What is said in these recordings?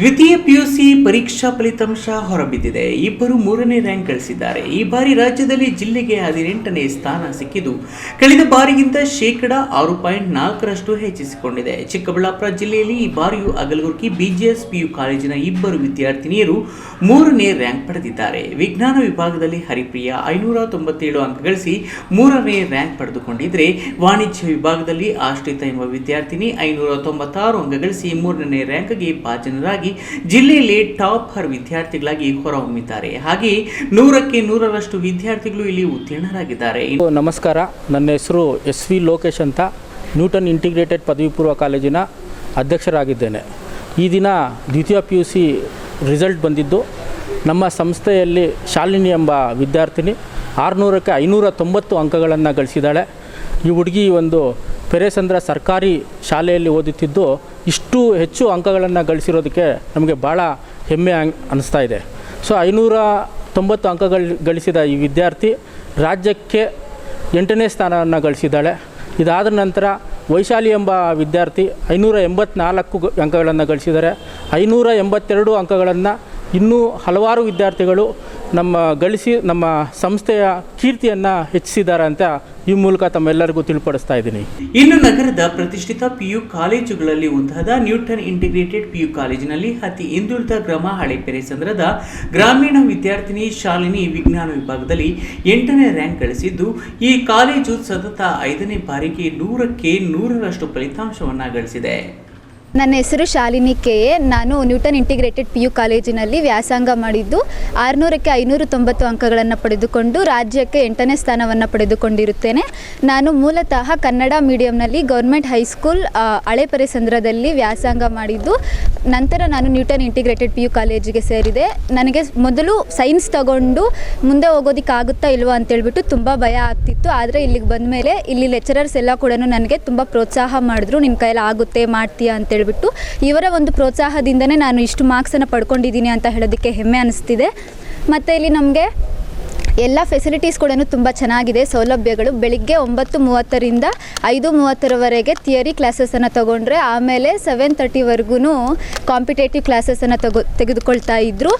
ದ್ವಿತೀಯ ಪಿಯುಸಿ ಪರೀಕ್ಷಾ ಫಲಿತಾಂಶ ಹೊರಬಿದ್ದಿದೆ. ಇಬ್ಬರು ಮೂರನೇ ರ್ಯಾಂಕ್ ಗಳಿಸಿದ್ದಾರೆ. ಈ ಬಾರಿ ರಾಜ್ಯದಲ್ಲಿ ಜಿಲ್ಲೆಗೆ ಹದಿನೆಂಟನೇ ಸ್ಥಾನ ಸಿಕ್ಕಿದ್ದು, ಕಳೆದ ಬಾರಿಗಿಂತ ಶೇಕಡ ಆರು ಪಾಯಿಂಟ್ ನಾಲ್ಕರಷ್ಟು ಹೆಚ್ಚಿಸಿಕೊಂಡಿದೆ. ಚಿಕ್ಕಬಳ್ಳಾಪುರ ಜಿಲ್ಲೆಯಲ್ಲಿ ಈ ಬಾರಿಯೂ ಅಗಲಗುರ್ಕಿ ಬಿಜಿಎಸ್ ಪಿಯು ಕಾಲೇಜಿನ ಇಬ್ಬರು ವಿದ್ಯಾರ್ಥಿನಿಯರು ಮೂರನೇ ರ್ಯಾಂಕ್ ಪಡೆದಿದ್ದಾರೆ. ವಿಜ್ಞಾನ ವಿಭಾಗದಲ್ಲಿ ಹರಿಪ್ರಿಯ ಐನೂರ ತೊಂಬತ್ತೇಳು ಅಂಕ ಗಳಿಸಿ ಮೂರನೇ ರ್ಯಾಂಕ್ ಪಡೆದುಕೊಂಡಿದ್ರೆ, ವಾಣಿಜ್ಯ ವಿಭಾಗದಲ್ಲಿ ಆಶ್ರಿತ ಎಂಬ ವಿದ್ಯಾರ್ಥಿನಿ ಐನೂರ ತೊಂಬತ್ತಾರು ಅಂಕ ಗಳಿಸಿ ಮೂರನೇ ರ್ಯಾಂಕ್ಗೆ ಭಾಜನರಾಗಿ ಜಿಲ್ಲೆಯಲ್ಲಿ ಟಾಪರ್ ವಿದ್ಯಾರ್ಥಿಗಳಾಗಿ ಹೊರಹೊಮ್ಮಿದ್ದಾರೆ. ಹಾಗೆ ನೂರಕ್ಕೆ ನೂರರಷ್ಟು ವಿದ್ಯಾರ್ಥಿಗಳು ಇಲ್ಲಿ ಉತ್ತೀರ್ಣರಾಗಿದ್ದಾರೆ. ನಮಸ್ಕಾರ. ನನ್ನ ಹೆಸರು ಎಸ್ ವಿ ಲೋಕೇಶ್ ಅಂತ. ನ್ಯೂಟನ್ ಇಂಟಿಗ್ರೇಟೆಡ್ ಪದವಿ ಪೂರ್ವ ಕಾಲೇಜಿನ ಅಧ್ಯಕ್ಷರಾಗಿದ್ದೇನೆ. ಈ ದಿನ ದ್ವಿತೀಯ ಪಿ ಯು ಸಿ ರಿಸಲ್ಟ್ ಬಂದಿದ್ದು, ನಮ್ಮ ಸಂಸ್ಥೆಯಲ್ಲಿ ಶಾಲಿನಿ ಎಂಬ ವಿದ್ಯಾರ್ಥಿನಿ ಆರುನೂರಕ್ಕೆ ಐನೂರ ತೊಂಬತ್ತು ಅಂಕಗಳನ್ನು ಗಳಿಸಿದ್ದಾಳೆ. ಈ ಹುಡುಗಿ ಒಂದು ಪೆರೇಸಂದ್ರ ಸರ್ಕಾರಿ ಶಾಲೆಯಲ್ಲಿ ಓದುತ್ತಿದ್ದು ಇಷ್ಟು ಹೆಚ್ಚು ಅಂಕಗಳನ್ನು ಗಳಿಸಿರೋದಕ್ಕೆ ನಮಗೆ ಭಾಳ ಹೆಮ್ಮೆ ಅನ್- ಅನ್ನಿಸ್ತಾ ಇದೆ. ಸೊ, ಐನೂರ ತೊಂಬತ್ತು ಅಂಕಗಳು ಗಳಿಸಿದ ಈ ವಿದ್ಯಾರ್ಥಿ ರಾಜ್ಯಕ್ಕೆ ಎಂಟನೇ ಸ್ಥಾನವನ್ನು ಗಳಿಸಿದ್ದಾಳೆ. ಇದಾದ ನಂತರ ವೈಶಾಲಿ ಎಂಬ ವಿದ್ಯಾರ್ಥಿ ಐನೂರ ಎಂಬತ್ನಾಲ್ಕು ಅಂಕಗಳನ್ನು ಗಳಿಸಿದ್ದಾರೆ. ಐನೂರ ಎಂಬತ್ತೆರಡು ಅಂಕಗಳನ್ನು ಇನ್ನೂ ಹಲವಾರು ವಿದ್ಯಾರ್ಥಿಗಳು ನಮ್ಮ ಗಳಿಸಿ ನಮ್ಮ ಸಂಸ್ಥೆಯ ಕೀರ್ತಿಯನ್ನು ಹೆಚ್ಚಿಸಿದ್ದಾರೆ ಅಂತ ಈ ಮೂಲಕ ತಮ್ಮೆಲ್ಲರಿಗೂ ತಿಳಿಪಡಿಸ್ತಾ ಇದ್ದೀನಿ. ಇನ್ನು ನಗರದ ಪ್ರತಿಷ್ಠಿತ ಪಿಯು ಕಾಲೇಜುಗಳಲ್ಲಿ ಒಂದಾದ ನ್ಯೂಟನ್ ಇಂಟಿಗ್ರೇಟೆಡ್ ಪಿಯು ಕಾಲೇಜಿನಲ್ಲಿ ಅತಿ ಹಿಂದುಳಿದ ಗ್ರಾಮ ಹಳೆಪೆರೆಸಂದ್ರದ ಗ್ರಾಮೀಣ ವಿದ್ಯಾರ್ಥಿನಿ ಶಾಲಿನಿ ವಿಜ್ಞಾನ ವಿಭಾಗದಲ್ಲಿ ಎಂಟನೇ ರ್ಯಾಂಕ್ ಗಳಿಸಿದ್ದು, ಈ ಕಾಲೇಜು ಸತತ ಐದನೇ ಬಾರಿಗೆ ನೂರಕ್ಕೆ ನೂರರಷ್ಟು ಫಲಿತಾಂಶವನ್ನು ಗಳಿಸಿದೆ. ನನ್ನ ಹೆಸರು ಶಾಲಿನಿ ಕೆ ಎ. ನಾನು ನ್ಯೂಟನ್ ಇಂಟಿಗ್ರೇಟೆಡ್ ಪಿ ಯು ಕಾಲೇಜಿನಲ್ಲಿ ವ್ಯಾಸಂಗ ಮಾಡಿದ್ದು, ಆರುನೂರಕ್ಕೆ ಐನೂರು ತೊಂಬತ್ತು ಅಂಕಗಳನ್ನು ಪಡೆದುಕೊಂಡು ರಾಜ್ಯಕ್ಕೆ ಎಂಟನೇ ಸ್ಥಾನವನ್ನು ಪಡೆದುಕೊಂಡಿರುತ್ತೇನೆ. ನಾನು ಮೂಲತಃ ಕನ್ನಡ ಮೀಡಿಯಂನಲ್ಲಿ ಗೌರ್ಮೆಂಟ್ ಹೈಸ್ಕೂಲ್ ಹಳೆ ಪರಿಸಂದ್ರದಲ್ಲಿ ವ್ಯಾಸಂಗ ಮಾಡಿದ್ದು ನಂತರ ನಾನು ನ್ಯೂಟನ್ ಇಂಟಿಗ್ರೇಟೆಡ್ ಪಿ ಯು ಕಾಲೇಜಿಗೆ ಸೇರಿದೆ. ನನಗೆ ಮೊದಲು ಸೈನ್ಸ್ ತಗೊಂಡು ಮುಂದೆ ಹೋಗೋದಕ್ಕಾಗುತ್ತಾ ಇಲ್ವಾ ಅಂತೇಳ್ಬಿಟ್ಟು ತುಂಬ ಭಯ ಆಗ್ತಿತ್ತು. ಆದರೆ ಇಲ್ಲಿಗೆ ಬಂದ ಮೇಲೆ ಇಲ್ಲಿ ಲೆಕ್ಚರರ್ಸ್ ಎಲ್ಲ ಕೂಡ ನನಗೆ ತುಂಬ ಪ್ರೋತ್ಸಾಹ ಮಾಡಿದ್ರು. ನಿನ್ನ ಕೈಯಲ್ಲಿ ಆಗುತ್ತೆ, ಮಾಡ್ತೀಯಾ ಅಂತೇಳ್ಬಿಟ್ಟು. ಇವರ ಒಂದು ಪ್ರೋತ್ಸಾಹದಿಂದನೇ ನಾನು ಇಷ್ಟು ಮಾರ್ಕ್ಸನ್ನು ಪಡ್ಕೊಂಡಿದ್ದೀನಿ ಅಂತ ಹೇಳೋದಕ್ಕೆ ಹೆಮ್ಮೆ ಅನಿಸ್ತಿದೆ. ಮತ್ತು ಇಲ್ಲಿ ನಮಗೆ ಎಲ್ಲ ಫೆಸಿಲಿಟೀಸ್ ಕೂಡ ತುಂಬ ಚೆನ್ನಾಗಿದೆ. ಸೌಲಭ್ಯಗಳು ಬೆಳಿಗ್ಗೆ ಒಂಬತ್ತು ಮೂವತ್ತರಿಂದ ಐದು ಮೂವತ್ತರವರೆಗೆ ಥಿಯರಿ ಕ್ಲಾಸಸನ್ನು ತಗೊಂಡ್ರೆ ಆಮೇಲೆ ಸೆವೆನ್ ತರ್ಟಿವರೆಗೂ ಕಾಂಪಿಟೇಟಿವ್ ಕ್ಲಾಸಸನ್ನು ತಗೋ, ತೆಗೆದುಕೊಳ್ತಾ ಇದ್ದರು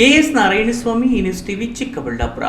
ಕೆಎಸ್ ನಾರಾಯಣಸ್ವಾಮಿ ನ್ಯೂಸ್ ಚಿಕ್ಕಬಳ್ಳಾಪುರ.